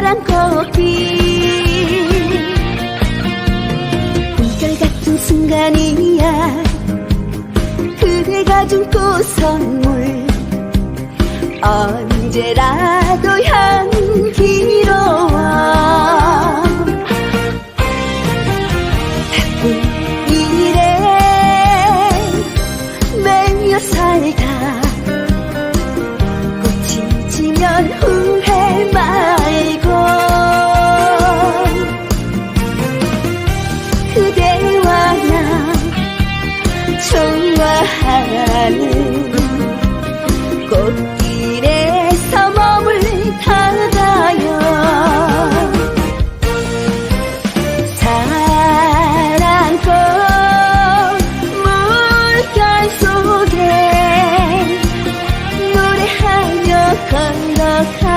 파란 커피. 꿈결 같은 순간이야. 그대가 준 그 꽃선물. 언제라도 향 하는 꽃길에서 몸을 닫아요. 사랑꽃 물결 속에 노래하며 건너가